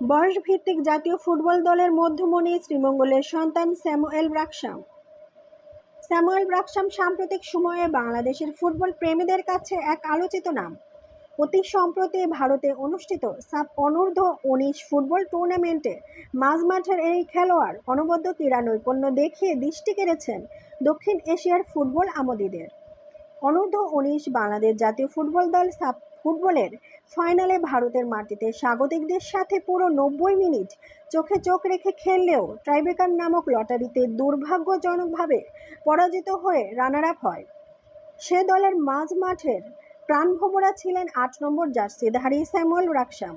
বয়সভিত্তিক জাতীয় ফুটবল দলের মধ্যমণি শ্রীমঙ্গলের সন্তান স্যামুয়েল ব্রাকসাম স্যামুয়েল ব্রাকসাম সাম্প্রতিক সময়ে বাংলাদেশের ফুটবল প্রেমীদের কাছে এক আলোচিত নাম। অতি সম্প্রতি ভারতে অনুষ্ঠিত সাব অনূর্ধ্ব উনিশ ফুটবল টুর্নামেন্টে মাঝমাঠের এই খেলোয়াড় অনবদ্য ক্রীড়া নৈপুণ্য দেখিয়ে দৃষ্টি কেড়েছেন দক্ষিণ এশিয়ার ফুটবল আমোদীদের। অনূর্ধ্ব উনিশ বাংলাদেশ জাতীয় ফুটবল দল সাব ফুটবলের ফাইনালে ভারতের মাটিতে স্বাগতিকদের সাথে পুরো নব্বই মিনিট চোখে চোখ রেখে খেললেও ট্রাইবেকার নামক লটারিতে দুর্ভাগ্যজনকভাবে পরাজিত হয়ে রানার আপ হয়। সে দলের মাঝ মাঠের প্রাণভোমরা ছিলেন আট নম্বর জার্সিধারী স্যামুয়েল রাকসাম।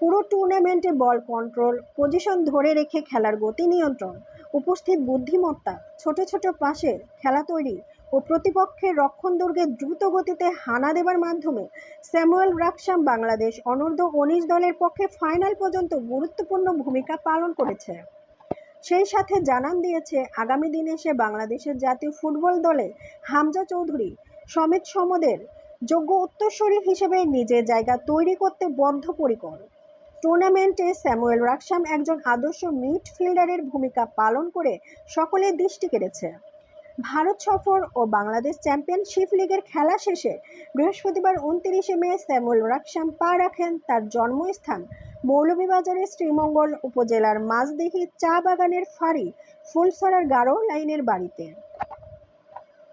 পুরো টুর্নামেন্টে বল কন্ট্রোল, পজিশন ধরে রেখে খেলার গতি নিয়ন্ত্রণ, উপস্থিত বুদ্ধিমত্তা, ছোট ছোট পাশে খেলা তৈরি ও প্রতিপক্ষের রক্ষণ দুর্গে দ্রুত গতিতে হানা দেবার মাধ্যমে স্যামুয়েল রাকসাম বাংলাদেশ অনূর্ধ্ব উনিশ দলের পক্ষে ফাইনাল পর্যন্ত গুরুত্বপূর্ণ ভূমিকা পালন করেছে। সেই সাথে জানান দিয়েছে, আগামী দিনে সে বাংলাদেশের জাতীয় ফুটবল দলে হামজা চৌধুরী, সমিত সমদের যোগ্য উত্তরসূরি হিসেবে নিজের জায়গা তৈরি করতে বদ্ধপরিকর। টুর্নামেন্টে স্যামুয়েল রাকসাম একজন আদর্শ মিডফিল্ডারের ভূমিকা পালন করে সকলের দৃষ্টি কেড়েছে। ভারত সফর ও বাংলাদেশ চ্যাম্পিয়নশিপ লিগের খেলা শেষে বৃহস্পতিবার উনত্রিশে মে স্যামুয়েল রাকসাম পা রাখেন তার জন্মস্থান মৌলভীবাজারের শ্রীমঙ্গল উপজেলার মাঝদিহি চা বাগানের ফাঁড়ি ফুলসরার গাঢ় লাইনের বাড়িতে।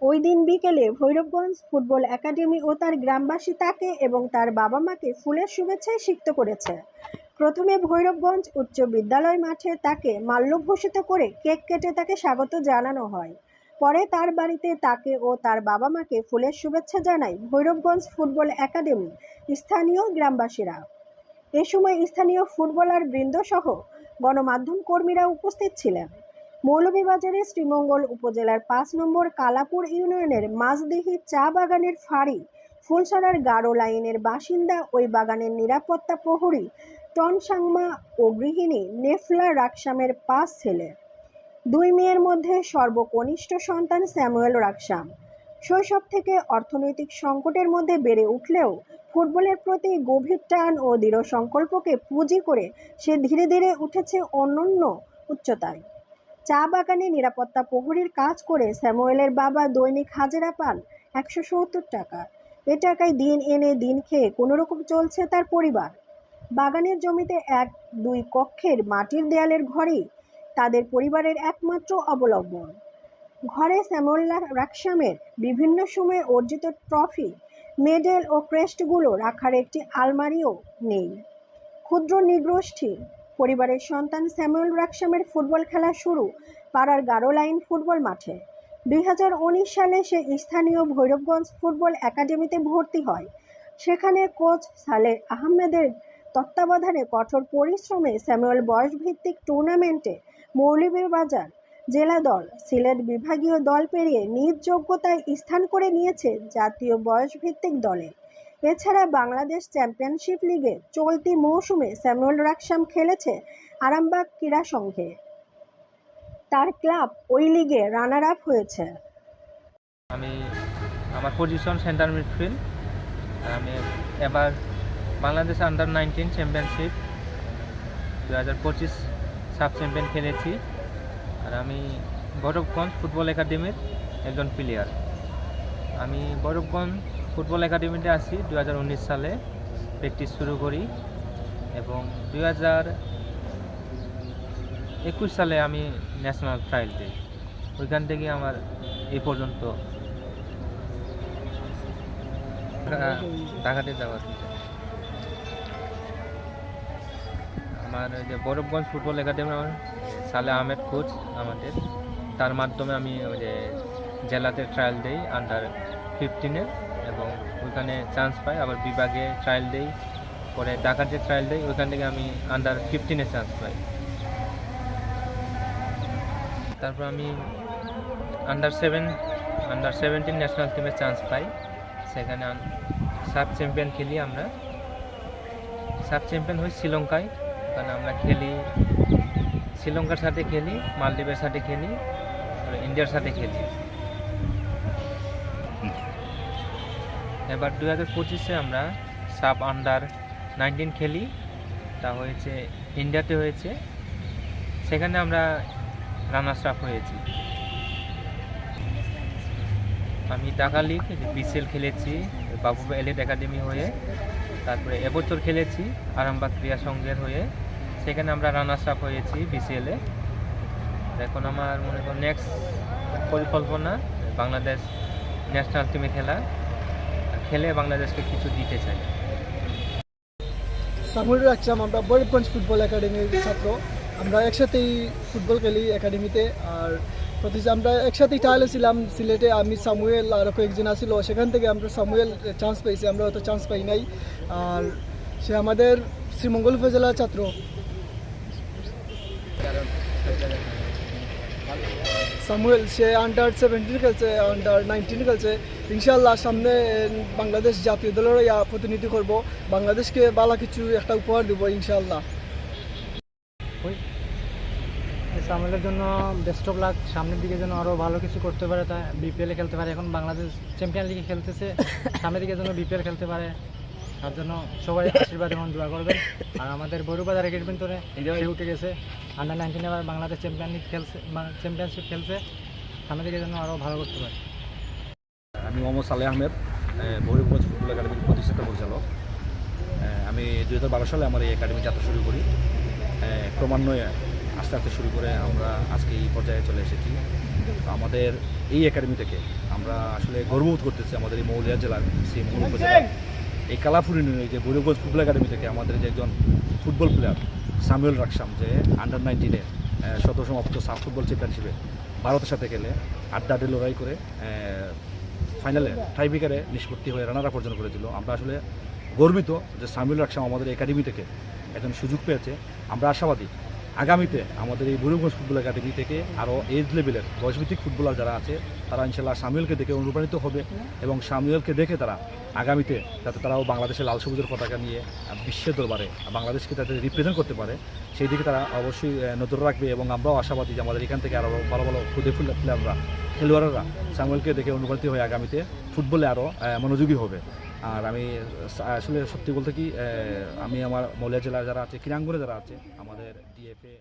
ওই দিন বিকেলে ভৈরবগঞ্জ ফুটবল একাডেমি ও তার গ্রামবাসী তাকে এবং তার বাবা মাকে ফুলের শুভেচ্ছায় সিক্ত করেছে। প্রথমে ভৈরবগঞ্জ উচ্চ বিদ্যালয় মাঠে তাকে মাল্যভূষিত করে কেক কেটে তাকে স্বাগত জানানো হয়। পরে তার বাড়িতে তাকে ও তার বাবা মাকে ফুলের শুভেচ্ছা জানায় ভৈরবগঞ্জ ফুটবল একাডেমি, স্থানীয় গ্রামবাসীরা। এ সময় স্থানীয় ফুটবলার বৃন্দ সহ গণমাধ্যম কর্মীরা উপস্থিত ছিলেন। মৌলভীবাজারের শ্রীমঙ্গল উপজেলার পাঁচ নম্বর কালাপুর ইউনিয়নের মাঝদিহি চা বাগানের ফাঁড়ি ফুলসরার গাঢ় লাইনের বাসিন্দা, ওই বাগানের নিরাপত্তা প্রহরী টন সাংমা ও গৃহিণী নেফলা রাকসামের পাঁচ ছেলে। দুই মেয়ের মধ্যে সর্বকনিষ্ঠ সন্তান স্যামুয়েল রাকসাম শৈশব থেকে অর্থনৈতিক সংকটের মধ্যে বেড়ে উঠলেও ফুটবলের প্রতি গভীর টান ও দৃঢ় সংকল্পকে পুঁজি করে সে ধীরে ধীরে উঠেছে অনন্য উচ্চতায়। চা বাগানে নিরাপত্তা প্রহরীর কাজ করে স্যামুয়েলের বাবা দৈনিক হাজিরা পান একশো সত্তর টাকা। এ টাকায় দিন এনে দিন খেয়ে কোনোরকম চলছে তার পরিবার। বাগানের জমিতে এক দুই কক্ষের মাটির দেয়ালের ঘরেই তাদের পরিবারের একমাত্র অবলম্বন। ঘরে স্যামুয়েল রাকসামের বিভিন্ন সময়ে অর্জিত ট্রফি, মেডেল ও ক্রেস্টগুলো রাখার একটি আলমারিও নেই। ক্ষুদ্র নিগোষ্ঠী, পরিবারের সন্তান স্যামুয়েল রাকসামের ফুটবল খেলা শুরু পাড়ার গাঢ় লাইন ফুটবল মাঠে। দুই হাজার উনিশ সালে সে স্থানীয় ভৈরবগঞ্জ ফুটবল একাডেমিতে ভর্তি হয়। সেখানে কোচ সালেহ আহমেদের তত্ত্বাবধানে কঠোর পরিশ্রমে স্যামুয়েল বয়সভিত্তিক টুর্নামেন্টে মৌলভীবাজার জেলা দল, সিলেট বিভাগীয় দল পেরিয়ে নিজ যোগ্যতায় স্থান করে নিয়েছে জাতীয় বয়সভিত্তিক দলে। এছাড়া বাংলাদেশ চ্যাম্পিয়নশিপ লিগে চলতি মৌসুমে স্যামুয়েল রাকসাম খেলেছে আরামবাগ ক্রীড়া সংঘে। তার ক্লাব ওই লিগে রানার আপ হয়েছে। আমি, আমার পজিশন সেন্টার মিডফিল্ড আমি এবার বাংলাদেশ আন্ডার নাইনটিন চ্যাম্পিয়নশিপ দু হাজার পঁচিশ সাব চ্যাম্পিয়ন খেলেছি। আর আমি বরফগঞ্জ ফুটবল একাডেমির একজন প্লেয়ার আমি বরফগঞ্জ ফুটবল একাডেমিতে আসি দু হাজার উনিশ সালে প্র্যাকটিস শুরু করি এবং দু একুশ সালে আমি ন্যাশনাল ট্রায়াল দিই। ওইখান থেকে আমার এই পর্যন্ত ঢাকাতে যাওয়ার। আমার যে বরফগঞ্জ ফুটবল একাডেমি আমার, সালে আহমেদ কোচ আমাদের। তার মাধ্যমে আমি ওই যে জেলাতে ট্রায়াল দেই আন্ডার ফিফটিনে এবং ওইখানে চান্স পাই। আবার বিভাগে ট্রায়াল দেই, পরে ঢাকাতে ট্রায়াল দেই, ওইখান থেকে আমি আন্ডার ফিফটিনে চান্স পাই। তারপর আমি under seven under seventeen national টিমে চান্স পাই। সেখানে সাব চ্যাম্পিয়ন খেলি আমরা। সাব চ্যাম্পিয়ন হই শ্রীলঙ্কায়। ওখানে আমরা খেলি, শ্রীলঙ্কার সাথে খেলি, মালদ্বীপের সাথে খেলি আর ইন্ডিয়ার সাথে খেলি। এবার দু হাজার পঁচিশে আমরা সাব আন্ডার নাইনটিন খেলি, তা হয়েছে ইন্ডিয়াতে হয়েছে, সেখানে আমরা রানার্স আপ হয়েছি। আমি ঢাকা লিগ, বিসিএল খেলেছি বাবু এলিট একাডেমি হয়ে, তারপরে এবছর খেলেছি, আরামবাগ ক্রিয়া সংঘের হয়ে। সেখানে আমরা রানার্স আপ হয়েছি বিসিএলে এখন আমার মনে করো নেক্সট পরিকল্পনা, বাংলাদেশ ন্যাশনাল টিমে খেলা। খেলে বাংলাদেশকে কিছু দিতে চাই। সামুল রাখছিলাম আমরা বরিপগঞ্জ ফুটবল একাডেমির ছাত্র। আমরা একসাথেই ফুটবল খেলি একাডেমিতে। আর আমরা একসাথেই টাইলে ছিলাম সিলেটে। আমি সামুয়েল আরও কয়েকজন আসছিল সেখান থেকে আমরা সামুয়েল চান্স পেয়েছি। আমরা হয়তো চান্স পাই নাই। আর সে আমাদের শ্রীমঙ্গল উপজেলার ছাত্র। সামুয়েল, সে আন্ডার সেভেন্টিন খেলছে আন্ডার নাইনটিন খেলছে। ইনশাল্লাহ সামনে বাংলাদেশ জাতীয় দলের ইয়া প্রতিনিধি করব। বাংলাদেশকে ভালো কিছু একটা উপহার দেবো ইনশাল্লাহ সামিলের জন্য বেস্ট অফ লাক সামনের দিকে যেন আরও ভালো কিছু করতে পারে, তা বিপিএলে খেলতে পারে। এখন বাংলাদেশ চ্যাম্পিয়ন লিগে খেলতেছে, সামনের দিকে যেন বিপিএল খেলতে পারে। তার জন্য সবাই আশীর্বাদ এবং দোয়া করবেন। আর আমাদের বড়ুবাজার একাডেমি তোরে সে উঠে গেছে। আন্ডার নাইনটিন এবার বাংলাদেশ চ্যাম্পিয়ন লিগ খেলছে চ্যাম্পিয়নশিপ খেলছে। সামনের দিকে যেন আরও ভালো করতে পারে। আমি মোহাম্মদ সালেহ আহমেদ বহিরগঞ্জ ফুটবল একাডেমির প্রতিষ্ঠাতা পরিচালক। আমি দুই হাজার বারো সালে আমার এই একাডেমি যাত্রা শুরু করি। ক্রমান্বয়ে আস্তে আস্তে শুরু করে আমরা আজকে এই পর্যায়ে চলে এসেছি। তো আমাদের এই একাডেমি থেকে আমরা আসলে গর্ববোধ করতেছি আমাদের এই মৌলিয়া জেলার সেই মৌল উপজেলা এই কালাপুর ইউনিয়নের যে বৈরগঞ্জ ফুটবল একাডেমি থেকে আমাদের যে একজন ফুটবল প্লেয়ার সামুয়েল রাকসাম যে আন্ডার নাইনটিনে সদস্য সমাপ্ত সাফ ফুটবল চ্যাম্পিয়নশিপে ভারতের সাথে গেলে আড্ডা আড্ডি লড়াই করে ফাইনালে টাইব্রেকারে নিষ্পত্তি হয়ে রানার আপ অর্জন করেছিল। আমরা আসলে গর্বিত যে সামিউল রাকসাম আমাদের একাডেমি থেকে একজন সুযোগ পেয়েছে। আমরা আশাবাদী আগামীতে আমাদের এই বুড়িগঞ্জ ফুটবল একাডেমি থেকে আরও এজ লেভেলের বয়সভিত্তিক ফুটবলার যারা আছে, তারা ইনশাল্লাহ সামিউলকে দেখে অনুপ্রাণিত হবে এবং সামিউলকে দেখে তারা আগামীতে যাতে তারাও বাংলাদেশের লাল সবুজের পতাকা নিয়ে বিশ্বের দরবারে বাংলাদেশকে যাতে রিপ্রেজেন্ট করতে পারে, সেই দিকে তারা অবশ্যই নজর রাখবে এবং আমরাও আশাবাদী যে আমাদের এখান থেকে আরও ভালো ভালো খুদে প্লেয়াররা খেলোয়াড়রা সামুয়েলকে দেখে অনুপ্রাণিত হয়ে আগামীতে ফুটবলে আরও মনোযোগী হবে। আর আমি আসলে সত্যি বলতে কি আমি আমার মৌলিয়া জেলার যারা আছে, ক্রীড়াঙ্গনে যারা আছে, আমাদের ডিএফএ